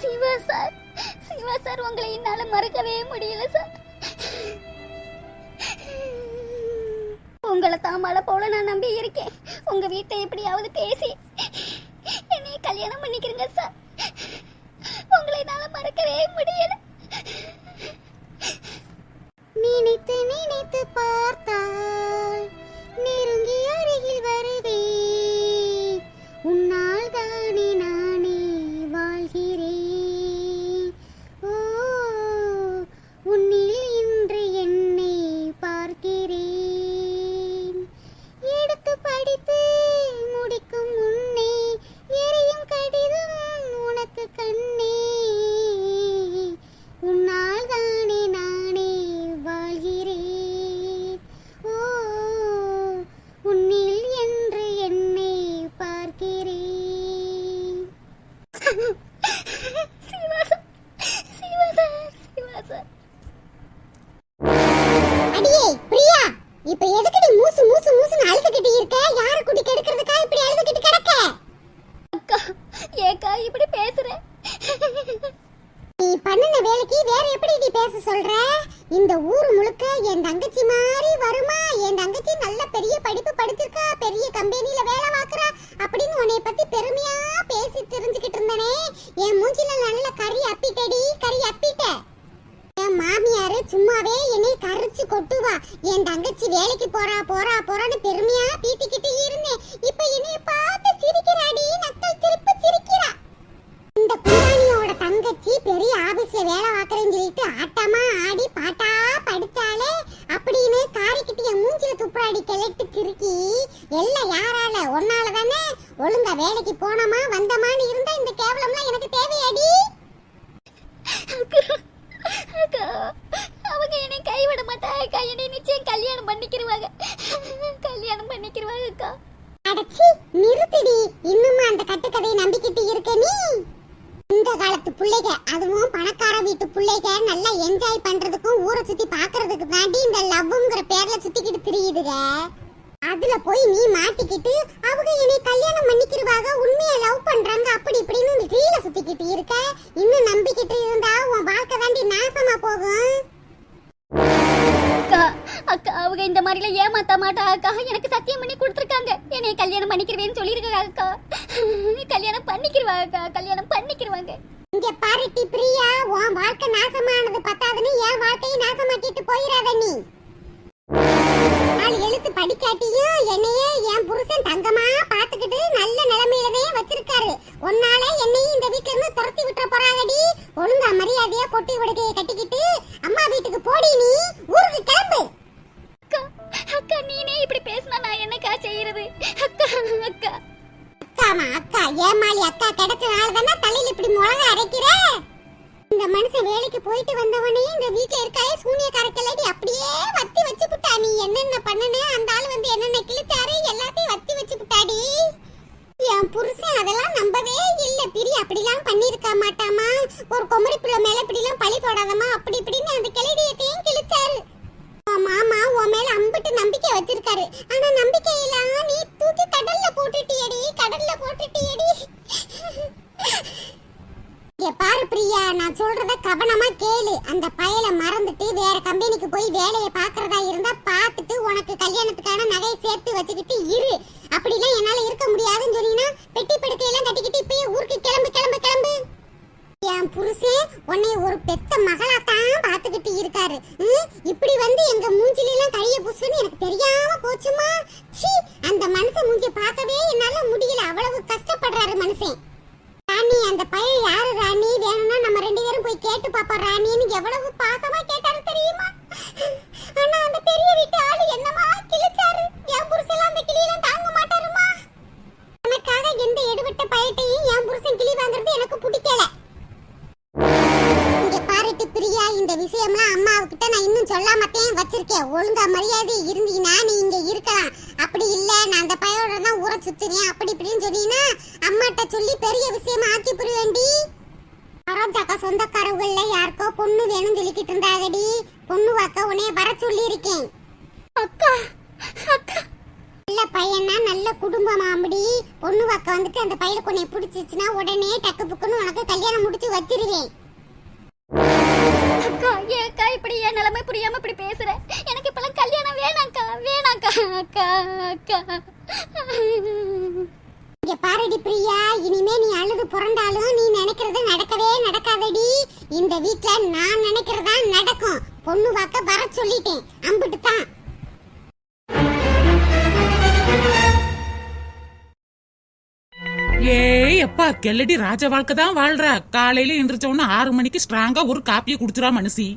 Siva sir Siva sir உங்களை என்னால மறக்கவே முடியல சார். உங்களை தான் மழை போல நான் நம்பி இருக்கேன். உங்க வீட்டை எப்படியாவது பேசி என்னை கல்யாணம் பண்ணிக்கிறீங்க சார். உங்களை என்னால மறக்கவே முடியல. என் தங்கச்சி மாதிரி வருமா என் தங்கச்சி நல்ல பெரிய படிப்பு படிச்சிருக்கா பெரிய கம்பெனில வேலை பார்க்கறா அப்படின்னு உன்னை பத்தி பெருமையா பேசி தெரிஞ்சுக்கிட்டு இருந்தனே என் மூஞ்சில நல்ல கறி அப்பிட்டடி கறி அப்பிட்ட என் மாமியாரு சும்மாவே என்னை கரிச்சு கொட்டுவா என் தங்கச்சி வேலைக்கு போறா போறா போறான்னு பெருமையா பீத்திக்கிட்டு இருந்தேன் இப்ப என்னை பார்த்து சிரிக்கிறாடி நக்கல் திருப்பி சிரிக்கிறா இந்த குந்தாணியோட தங்கச்சி பெரிய ஆபீஸ்ல வேலை பார்க்கறேன்னு சொல்லிட்டு ஆட்டமா ஆடி பாட்டா படிச்சாலே அப்படின்னு காரிக்கிட்டு என் மூஞ்சில துப்புறாடி கிளட்டு சிரிக்கி எல்லாம் யாரால ஒன்னால தானே ஒழுங்கா வேலைக்கு போனோமா வந்தமான்னு இருந்தா இந்த கேவலம்லாம் எனக்கு தேவையாடி அக்கா அவங்க என்னை கைவிட மாட்டாங்க அக்கா. என்னை நிச்சயம் கல்யாணம் பண்ணிக்கிருவாங்க. கல்யாணம் பண்ணிக்கிருவாங்க அக்கா. அடச்சி நிறுத்திடி. இன்னுமா அந்த கட்டுக்கதையை நம்பிக்கிட்டு இருக்க நீ? இந்த காலத்து பிள்ளைக அதுவும் பணக்கார வீட்டு பிள்ளைக நல்லா என்ஜாய் பண்றதுக்கும் ஊரை சுத்தி பாக்குறதுக்கு தாண்டி இந்த லவ்ங்கிற பேர்ல சுத்திக்கிட்டு திரியுதுக. அதுல போய் நீ மாட்டிக்கிட்டு அவங்க என்னை கல்யாணம் பண்ணிக்கிருவாங்க உண்மையா லவ் பண்றாங்க அப்படி இப்படின்னு ரீல சுத்திக்கிட்டு இருக்க. இன்னும் நம்பிக்கிட்டு இருந்தா உன் வாழ்க்கை தாண்டி நாசமா போகும். அக்கா அக்கா அவங்க இந்த மாதிரிலாம் ஏமாத்த மாட்டா அக்கா. எனக்கு சத்தியம் பண்ணி கொடுத்துருக்காங்க. என்னை கல்யாணம் பண்ணிக்கிறவேன்னு சொல்லியிருக்காங்க அக்கா. கல்யாணம் பண்ணிக்கிருவாங்க அக்கா. கல்யாணம் பண்ணிக்கிருவாங்க இங்க பாருட்டி பிரியா உன் வாழ்க்கை நாசமானது பத்தாதுன்னு என்னக்கா அக்கா அக்கா. அக்காமா அக்கா ஏமாளி அக்கா கிடைச்சனால தானே தலையில இப்படி மிளகா அரைக்கிற? இந்த மனுஷன் வேலைக்கு போயிட்டு வந்தவனே இந்த வீட்ல இருக்காயே சூனியக்கார கிளடி அப்படியே வத்தி வச்சு புட்டா. நீ என்னென்ன பண்ணனே? அந்த ஆள் வந்து என்னென்ன கிழிச்சாரு? எல்லாத்தையும் வத்தி வச்சு புட்டாடி. என் புருஷன் அதெல்லாம் நம்பவே இல்ல. பிரி அப்படிலாம் பண்ணியிருக்க மாட்டாமா? ஒரு குமரி பிள்ளை மேல இப்படிலாம் பழி போடாதமா அப்படி இப்படின்னு அந்த கிளடியத்தையும் உன் மேல அம்பிட்டு நம்பிக்கை வச்சிருக்காரு. ஆனா நம்பிக்கை இல்லாம நீ தூக்கி கடல்ல போட்டுட்டியடி கடல்ல போட்டுட்டியடி. இங்க பாரு பிரியா நான் சொல்றத கவனமா கேளு. அந்த பயலை மறந்துட்டு வேற கம்பெனிக்கு போய் வேலையை பாக்குறதா இருந்தா பார்த்துட்டு உனக்கு கல்யாணத்துக்கான நகையை சேர்த்து வச்சுக்கிட்டு இரு. அப்படிலாம் என்னால இருக்க முடியாதுன்னு சொன்னீங்கன்னா பெட்டி படுக்கையெல்லாம் கட்டிக்கிட்டு இப்பயே ஊருக்கு கிளம்பி கிளம்பு என் புருஷன் உன்னை ஒரு பெத்த மகளா தான் பாத்துக்கிட்டு இருக்காரு ம், இப்படி வந்து எங்க மூஞ்சில எல்லாம் கைய புசுன்னு எனக்கு தெரியாம போச்சுமா சீ அந்த மனுஷன் மூஞ்சி பார்க்கவே என்னால முடியல அவ்வளவு கஷ்டப்படுறாரு மனுஷன் ராணி அந்த பையன் யாரு ராணி வேணும்னா நம்ம ரெண்டு பேரும் போய் கேட்டு பாப்போம் ராணின்னு எவ்வளவு பாசமா கேட்டாரு தெரியுமா ஆனா அந்த பெரிய வீட்டு ஆளு என்னமா கிழிச்சாரு என் புருஷன் அந்த கிளியெல்லாம் தாங்க மாட்டாருமா எனக்காக எந்த எடுபட்ட பயட்டையும் என் புருஷன் கிளி வாங்குறது எனக்கு பிடிக்கல இங்க பாருட்டு பிரியா இந்த விஷயம்லாம் சொல்லாமத்தேன் வச்சிருக்கேன். ஒழுங்கா மரியாதை இருந்தீங்கன்னா நீ இங்க இருக்கலாம். அப்படி இல்ல நான் அந்த பையோட தான் ஊரை சுத்துறேன் அப்படி இப்படின்னு சொன்னீங்கன்னா அம்மாட்ட சொல்லி பெரிய விஷயமா ஆக்கி புரிவேண்டி சரோஜாக்கா சொந்தக்காரவுகள்ல யாருக்கோ பொண்ணு வேணும்னு சொல்லிக்கிட்டு இருந்தாகடி பொண்ணு வாக்க உன்னைய வர சொல்லி இருக்கேன் அக்கா அக்கா. நல்ல பையனா நல்ல குடும்பமா அப்படி பொண்ணு வாக்க வந்துட்டு அந்த பையலுக்கு உன்னை பிடிச்சிச்சுன்னா உடனே டக்கு புக்குன்னு உனக்கு கல்யாணம் முடிச்சு வச்சிருவேன். அக்கா ஏக்கா இப்படி என் நிலைமை புரியாம இப்படி பேசுற? எனக்கு இப்பெல்லாம் கல்யாணம் வேணாக்கா வேணாக்கா அக்கா அக்கா. இங்க பாருடி பிரியா இனிமே நீ அழுது புரண்டாலும் நீ நினைக்கிறது நடக்கவே நடக்காதடி. இந்த வீட்ல நான் நினைக்கிறதா நடக்கும். பொண்ணு பார்க்க வர சொல்லிட்டேன். கெல்லடி ராஜ வாழ்க்கை தான் வாழ்றா. காலையில எந்திரிச்ச உடனே ஆறு மணிக்கு ஸ்ட்ராங்கா ஒரு காப்பியை குடிச்சிரா மனுஷி.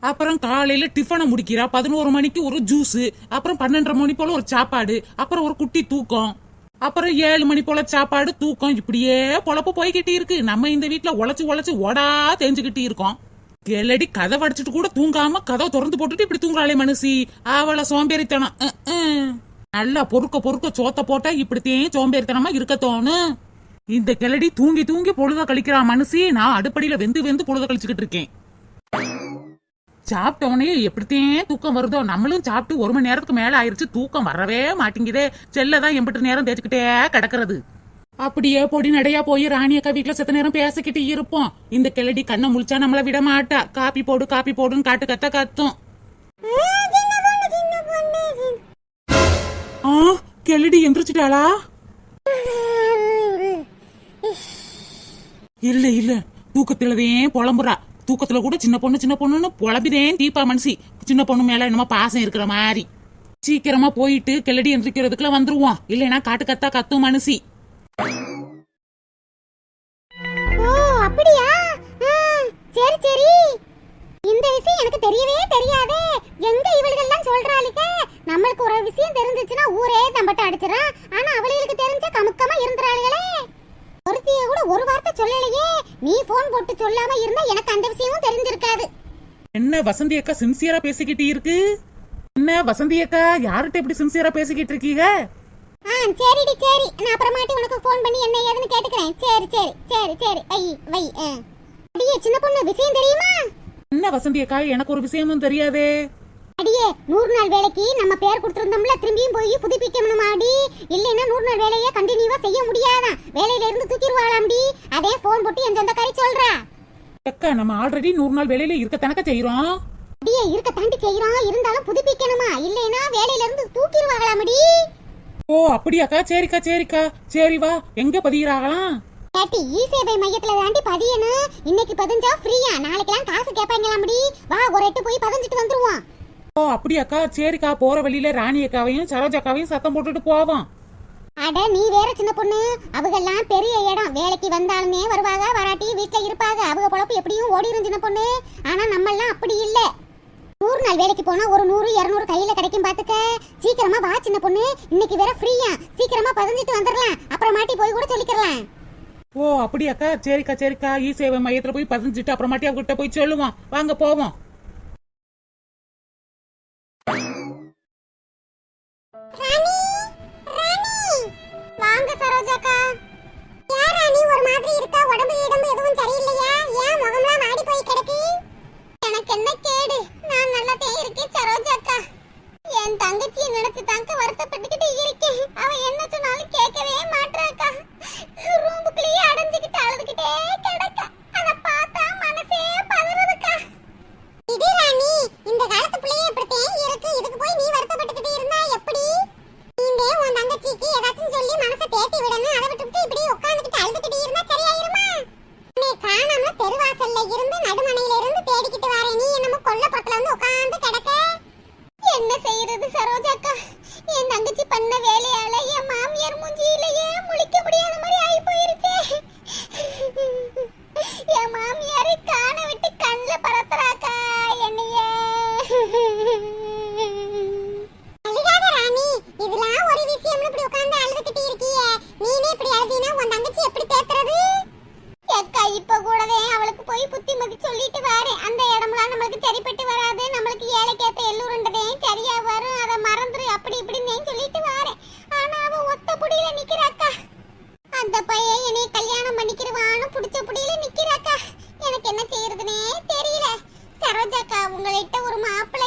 அப்புறம் காலையில டிஃபனை முடிக்கிறா. பதினோரு மணிக்கு ஒரு ஜூஸ் அப்புறம் பன்னெண்டரை மணி போல ஒரு சாப்பாடு அப்புறம் ஒரு குட்டி தூக்கம். அப்புறம் ஏழு மணி போல சாப்பாடு தூக்கம் இப்படியே பொழப்பு போய்கிட்டே இருக்கு. நம்ம இந்த வீட்டுல உழைச்சு உழைச்சு ஓடா தெரிஞ்சுக்கிட்டே இருக்கோம். கெல்லடி கதை வடிச்சிட்டு கூட தூங்காம கதை திறந்து போட்டுட்டு இப்படி தூங்குறாளே மனுஷி. அவளை சோம்பேறித்தனம். நல்லா பொறுக்க பொறுக்க சோத்த போட்டா இப்படித்தையும் சோம்பேறித்தனமா இருக்க தோணும் இந்த கிளடி தூங்கி தூங்கி பொழுத கழிக்கிறா மனுஷி. நான் அடுப்படியில வெந்து வெந்து பொழுத கழிச்சுக்கிட்டு இருக்கேன். சாப்பிட்டவனே எப்படித்தையும் தூக்கம் வருதோ நம்மளும் சாப்பிட்டு ஒரு மணி நேரத்துக்கு மேல ஆயிருச்சு தூக்கம் வரவே மாட்டேங்குதே. செல்லதான் எம்பிட்டு நேரம் தேய்ச்சிக்கிட்டே கிடக்குறது. அப்படியே பொடி நடையா போய் ராணி அக்கா வீட்டுல செத்த நேரம் பேசிக்கிட்டு இருப்போம். இந்த கிளடி கண்ணை முழிச்சா நம்மள விட மாட்டா. காப்பி போடு காப்பி போடுன்னு காட்டு கத்த கத்தும். ஆ கிளடி எந்திரிச்சிட்டாளா? இல்ல இல்ல. தூக்கத்துலதான் புலம்புறா. தூக்கத்துல கூட சின்ன பொண்ணு சின்ன பொண்ணுன்னு புலம்பிதேன் தீபா மனசி சின்ன பொண்ணு மேல என்னமோ பாசம் இருக்கிற மாதிரி. சீக்கிரமா போயிட்டு கிளடி எந்திரிக்கிறதுக்குள்ள வந்துருவோம் இல்லைன்னா காட்டு கத்தா கத்தும் மனசி அப்படியா? சரி சரி. இந்த விஷயம் எனக்கு தெரியவே தெரியாதே. எங்க இவளுகெல்லாம் சொல்றாளுக்க நம்மளுக்கு ஒரு விஷயம் தெரிஞ்சிச்சுன்னா ஊரே தம்பட்ட அடிச்சிடறான். ஒரு வார்த்தை சொல்லலையே. நீ போன் போட்டு சொல்லாம இருந்தா எனக்கு அந்த விஷயமும் தெரிஞ்சிருக்காது. என்ன வசந்தி அக்கா சின்சியரா பேசிக்கிட்டு இருக்கு? என்ன வசந்தி அக்கா யார்கிட்ட இப்படி சின்சியரா பேசிக்கிட்டு இருக்கீங்க? ஆ சரிடி சரி. நான் அப்புறமாட்டி உனக்கு ஃபோன் பண்ணி என்ன ஏதுன்னு கேட்டுக்கிறேன். சரி சரி சரி சரி. வை வை. அடியே சின்ன பொண்ணு விஷயம் தெரியுமா? என்ன வசந்தி அக்கா எனக்கு ஒரு விஷயமும் தெரியாதே. அடியே நூறு நாள் வேலைக்கு நம்ம பேர் கொடுத்திருந்தோம்ல திரும்பியும் போய் புதுப்பிக்கணும் அடி? இல்லைன்னா நூறு நாள் வேலையை கண்டினியூவா செய்ய முடியாதான். வேலையில இருந்து தூக்கிடுவாளாம்டி. அதே ஃபோன் போட்டு என் சொந்தக்காரி சொல்றா. அக்கா நம்ம ஆல்ரெடி நூறு நாள் வேலையில இருக்க தனக்க செய்யறோம் அடியே இருக்க தாண்டி செய்யறோம் இருந்தாலும் புதுப்பிக்கணுமா? இல்லைன்னா வேலையில இருந்து தூக்கிடுவாங்களாமடி ஓ அப்படியாக்கா? சரிக்கா சரிக்கா. சரி வா எங்க பதிகிறாங்களாம் கேட்டி இ சேவை மையத்துல தாண்டி பதியணும். இன்னைக்கு பதிஞ்சா ஃப்ரீயா நாளைக்கெல்லாம் காசு கேட்பாங்களாமடி வா ஒரு எட்டு போய் பதிஞ்சிட்டு வந்துருவோம். ஓ அப்படியாக்கா? சரிக்கா போற வழியில ராணி அக்காவையும் சரோஜா அக்காவையும் சத்தம் போட்டுட்டு போவோம் அட நீ வேற சின்ன பொண்ணு. அவங்கெல்லாம் பெரிய இடம். வேலைக்கு வந்தாலுமே வருவாங்க வராட்டி வீட்டுல இருப்பாங்க. அவங்க பொழப்பு எப்படியும் ஓடிரும் சின்ன பொண்ணு. ஆனா நம்ம எல்லாம் அப்படி இல்ல. நூறு நாள் வேலைக்கு போனா ஒரு நூறு இருநூறு கையில கிடைக்கும் பாத்துக்க. சீக்கிரமா வா சின்ன பொண்ணு. இன்னைக்கு வேற ஃப்ரீயா சீக்கிரமா பதிஞ்சிட்டு வந்துடலாம் அப்புறமாட்டி போய் கூட சொல்லிக்கலாம் ஓ அப்படியாக்கா? சரிக்கா சரிக்கா. இ சேவை மையத்துல போய் பதிஞ்சிட்டு அப்புறமாட்டி அவகிட்ட போய் சொல்லுவோம் வாங்க போவோம். காணாம தெருவாசல்ல இருந்து நடுமனையில இருந்து தேடிக்கிட்டு வரேன் நீ என்னமோ கொல்ல வந்து உட்கார்ந்து கிடக்க. என்ன செய்யறது சரோஜாக்கா என் தங்கச்சி பண்ண வேலையால என் மாமியார் மூஞ்சியிலேயே முழிக்க முடியாத மாதிரி ஆகி போயிருச்சே என் மாமியார் பையன் என்னை கல்யாணம் பண்ணிக்கிறவான்னு பிடிச்ச புடியில நிக்கிறாக்கா. எனக்கு என்ன செய்யறதுனே தெரியல. சரோஜாக்கா உங்கள்கிட்ட ஒரு மாப்பிள்ளை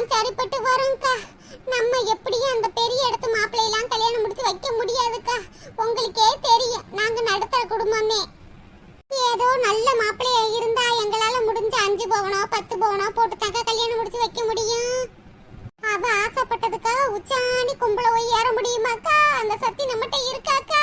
எல்லாம் சரிப்பட்டு வரும்க்கா. நம்ம எப்படியும் அந்த பெரிய இடத்து மாப்பிள்ளையெல்லாம் கல்யாணம் முடிச்சு வைக்க முடியாதுக்கா. உங்களுக்கே தெரியும். நாங்கள் நடத்துற குடும்பமே. ஏதோ நல்ல மாப்பிள்ளையா இருந்தா எங்களால முடிஞ்ச அஞ்சு பவனோ பத்து பவனோ போட்டு தாக்கா கல்யாணம் முடிச்சு வைக்க முடியும். அவ ஆசைப்பட்டதுக்கா உச்சாணி கும்பல போய் ஏற முடியுமாக்கா? அந்த சக்தி நம்மகிட்ட இருக்காக்கா?